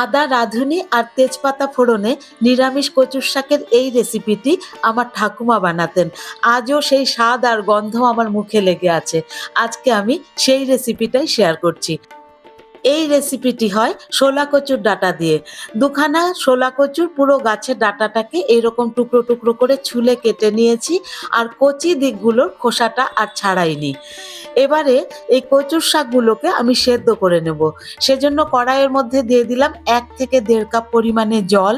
আদা, রাঁধুনি আর তেজপাতা ফোড়নে নিরামিষ কচুর শাকের এই রেসিপিটি আমার ঠাকুমা বানাতেন। আজও সেই স্বাদ আর গন্ধ আমার মুখে লেগে আছে। আজকে আমি সেই রেসিপিটাই শেয়ার করছি। এই রেসিপিটি হয় শোলা কচুর ডাটা দিয়ে। দুখানা শোলা কচুর পুরো গাছের ডাটাটাকে এইরকম টুকরো টুকরো করে ছুলে কেটে নিয়েছি আর কচি দিকগুলোর খোসাটা আর ছাড়াইনি। এবারে এই কচুর শাকগুলোকে আমি সেদ্ধ করে নেব। সেজন্য কড়াইয়ের মধ্যে দিয়ে দিলাম এক থেকে দেড় কাপ পরিমাণে জল।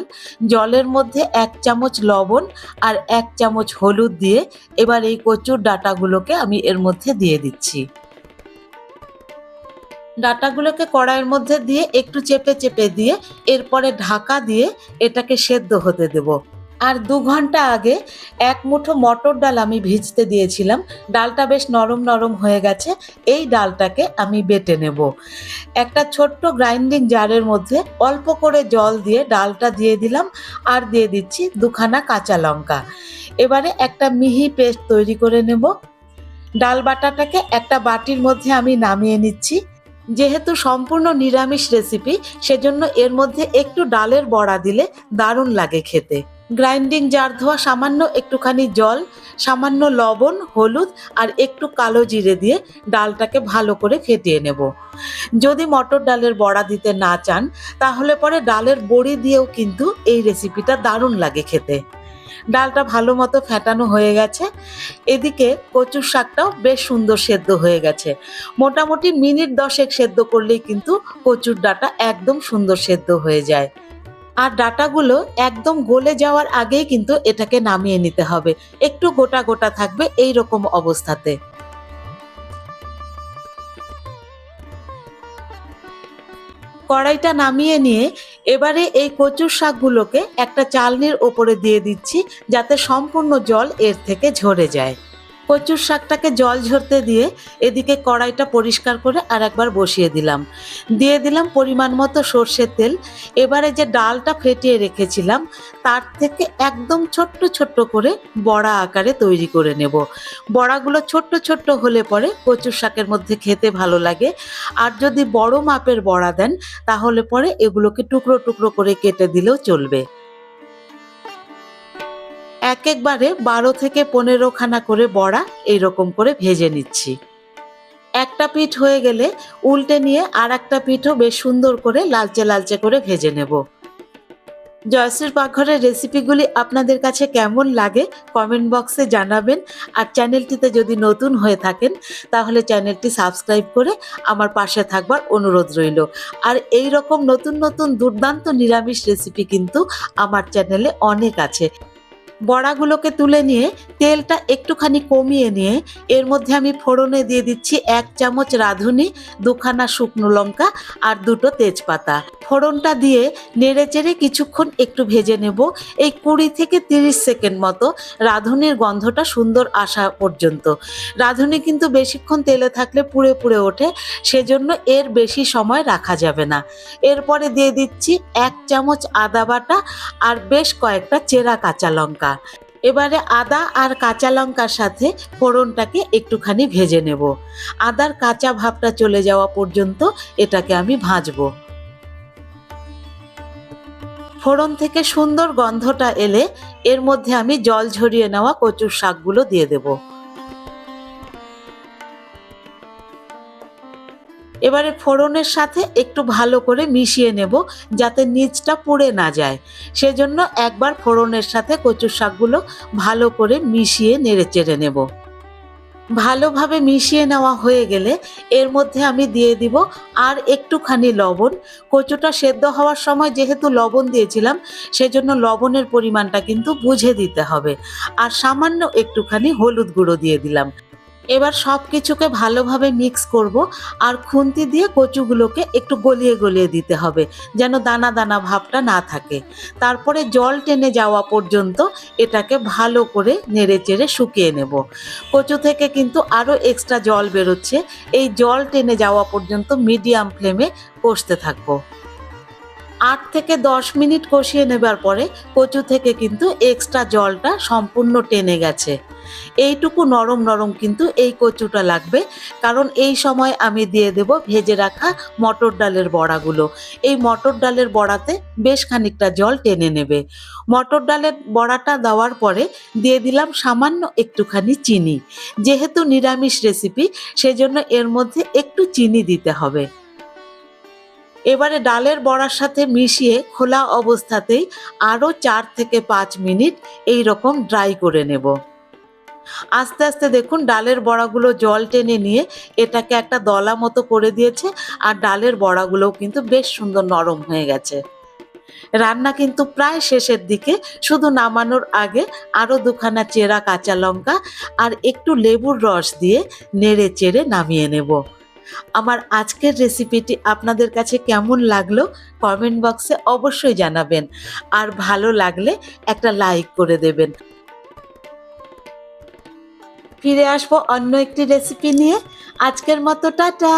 জলের মধ্যে এক চামচ লবণ আর এক চামচ হলুদ দিয়ে এবার এই কচুর ডাটাগুলোকে আমি এর মধ্যে দিয়ে দিচ্ছি। ডাটাগুলোকে কড়াইয়ের মধ্যে দিয়ে একটু চেপে চেপে দিয়ে এরপরে ঢাকা দিয়ে এটাকে সেদ্ধ হতে দেব। আর দু ঘণ্টা আগে এক মুঠো মটর ডাল আমি ভিজতে দিয়েছিলাম। ডালটা বেশ নরম নরম হয়ে গেছে। এই ডালটাকে আমি বেটে নেব। একটা ছোট্ট গ্রাইন্ডিং জারের মধ্যে অল্প করে জল দিয়ে ডালটা দিয়ে দিলাম আর দিয়ে দিচ্ছি দুখানা কাঁচা লঙ্কা। এবারে একটা মিহি পেস্ট তৈরি করে নেব। ডাল বাটাটাকে একটা বাটির মধ্যে আমি নামিয়ে নিচ্ছি। যেহেতু সম্পূর্ণ নিরামিষ রেসিপি সেজন্য এর মধ্যে একটু ডালের বড়া দিলে দারুণ লাগে খেতে। গ্রাইন্ডিং জার ধোয়া সামান্য একটুখানি জল, সামান্য লবণ, হলুদ আর একটু কালো জিরে দিয়ে ডালটাকে ভালো করে ফেটিয়ে নেব। যদি মটর ডালের বড়া দিতে না চান, তাহলে পরে ডালের বড়ি দিয়েও কিন্তু এই রেসিপিটা দারুণ লাগে খেতে। ডালটা ভালো মতো ফেটানো হয়ে গেছে। এদিকে কচুর শাকটাও বেশ সুন্দর সেদ্ধ হয়ে গেছে। মোটামুটি মিনিট দশেক সেদ্ধ করলেই কিন্তু কচুর ডাটা একদম সুন্দর সেদ্ধ হয়ে যায়। আর ডাটাগুলো একদম গলে যাওয়ার আগেই কিন্তু এটাকে নামিয়ে নিতে হবে। একটু গোটা গোটা থাকবে এই রকম অবস্থাতে। কড়াইটা নামিয়ে নিয়ে এবারে এই কচুর শাকগুলোকে একটা চালনির ওপরে দিয়ে দিচ্ছি যাতে সম্পূর্ণ জল এর থেকে ঝরে যায়। কচুর শাকটাকে জল ঝরতে দিয়ে এদিকে কড়াইটা পরিষ্কার করে আর একবার বসিয়ে দিলাম। দিয়ে দিলাম পরিমাণ মতো সর্ষের তেল। এবারে যে ডালটা ফেটিয়ে রেখেছিলাম, তার থেকে একদম ছোট্ট ছোট্ট করে বড়া আকারে তৈরি করে নেব। বড়াগুলো ছোট্ট ছোট্ট হলে পরে কচুর শাকের মধ্যে খেতে ভালো লাগে। আর যদি বড় মাপের বড়া দেন, তাহলে পরে এগুলোকে টুকরো টুকরো করে কেটে দিলেও চলবে। এক একবারে বারো থেকে পনেরো খানা করে বড়া এইরকম করে ভেজে নিচ্ছি। একটা পিঠ হয়ে গেলে উল্টে নিয়ে আর একটা পিঠও বেশ সুন্দর করে লালচে লালচে করে ভেজে নেব। জয়শ্রীর পাকঘরের রেসিপিগুলি আপনাদের কাছে কেমন লাগে কমেন্ট বক্সে জানাবেন আর চ্যানেলটিতে যদি নতুন হয়ে থাকেন তাহলে চ্যানেলটি সাবস্ক্রাইব করে আমার পাশে থাকবার অনুরোধ রইল। আর এই রকম নতুন নতুন দুর্দান্ত নিরামিষ রেসিপি কিন্তু আমার চ্যানেলে অনেক আছে। বড়াগুলোকে তুলে নিয়ে তেলটা একটুখানি কমিয়ে নিয়ে এর মধ্যে আমি ফোড়নে দিয়ে দিচ্ছি এক চামচ রাঁধুনি, দুখানা শুকনো লঙ্কা আর দুটো তেজপাতা। ফোড়নটা দিয়ে নেড়ে চেড়ে কিছুক্ষণ একটু ভেজে নেব। এই কুড়ি থেকে তিরিশ সেকেন্ড মতো রাঁধুনির গন্ধটা সুন্দর আসা পর্যন্ত। রাঁধুনি কিন্তু বেশিক্ষণ তেলে থাকলে পুড়ে পুড়ে ওঠে, সেজন্য এর বেশি সময় রাখা যাবে না। এরপরে দিয়ে দিচ্ছি এক চামচ আদা বাটা আর বেশ কয়েকটা চেরা কাঁচা লঙ্কা। এবারে আদা আর কাঁচা লঙ্কার সাথে ফোড়নটাকে একটুখানি ভেজে নেব। আদার কাঁচা ভাবটা চলে যাওয়া পর্যন্ত এটাকে আমি ভাজবো। ফোড়ন থেকে সুন্দর গন্ধটা এলে এর মধ্যে আমি জল ঝরিয়ে নেওয়া কচুর শাকগুলো দিয়ে দেব। এবারে ফোড়নের সাথে একটু ভালো করে মিশিয়ে নেব যাতে নিচটা পুড়ে না যায়। সেজন্য একবার ফোড়নের সাথে কচুর শাকগুলো ভালো করে মিশিয়ে নেড়ে চেড়ে নেব। ভালোভাবে মিশিয়ে নেওয়া হয়ে গেলে এর মধ্যে আমি দিয়ে দিব আর একটুখানি লবণ। কচুটা সেদ্ধ হওয়ার সময় যেহেতু লবণ দিয়েছিলাম, সেজন্য লবণের পরিমাণটা কিন্তু বুঝে দিতে হবে। আর সামান্য একটুখানি হলুদ গুঁড়ো দিয়ে দিলাম। এবার সব কিছুকে ভালোভাবে মিক্স করব আর খুন্তি দিয়ে কচুগুলোকে একটু গলিয়ে গলিয়ে দিতে হবে, যেন দানা দানা ভাবটা না থাকে। তারপরে জল টেনে যাওয়া পর্যন্ত এটাকে ভালো করে নেড়ে চেড়ে শুকিয়ে নেব। কচু থেকে কিন্তু আরও এক্সট্রা জল বেরোচ্ছে, এই জল টেনে যাওয়া পর্যন্ত মিডিয়াম ফ্লেমে কষতে থাকব। আট থেকে দশ মিনিট কষিয়ে নেবার পরে কচু থেকে কিন্তু এক্সট্রা জলটা সম্পূর্ণ টেনে গেছে। এইটুকু নরম নরম কিন্তু এই কচুটা লাগবে। কারণ এই সময় আমি দিয়ে দেব ভেজে রাখা মটর ডালের বড়াগুলো। এই মটর ডালের বড়াতে বেশ খানিকটা জল টেনে নেবে। মটর ডালের বড়াটা দেওয়ার পরে দিয়ে দিলাম সামান্য একটুখানি চিনি। যেহেতু নিরামিষ রেসিপি, সেজন্য এর মধ্যে একটু চিনি দিতে হবে। এবারে ডালের বড়ার সাথে মিশিয়ে খোলা অবস্থাতেই আরও চার থেকে পাঁচ মিনিট এই রকম ড্রাই করে নেব। আস্তে আস্তে দেখুন ডালের বড়াগুলো জল টেনে নিয়ে এটাকে একটা দলা মতো করে দিয়েছে আর ডালের বড়াগুলোও কিন্তু বেশ সুন্দর নরম হয়ে গেছে। রান্না কিন্তু প্রায় শেষের দিকে, শুধু নামানোর আগে আরও দুখানা চেরা কাঁচা লঙ্কা আর একটু লেবুর রস দিয়ে নেড়ে চেড়ে নামিয়ে নেব। আমার আজকের রেসিপিটি আপনাদের কাছে কেমন লাগল কমেন্ট বক্সে অবশ্যই জানাবেন। আর ভালো লাগলে একটা লাইক করে দেবেন। ফিরে আসব অন্য একটি রেসিপি নিয়ে। আজকের মতো টাটা।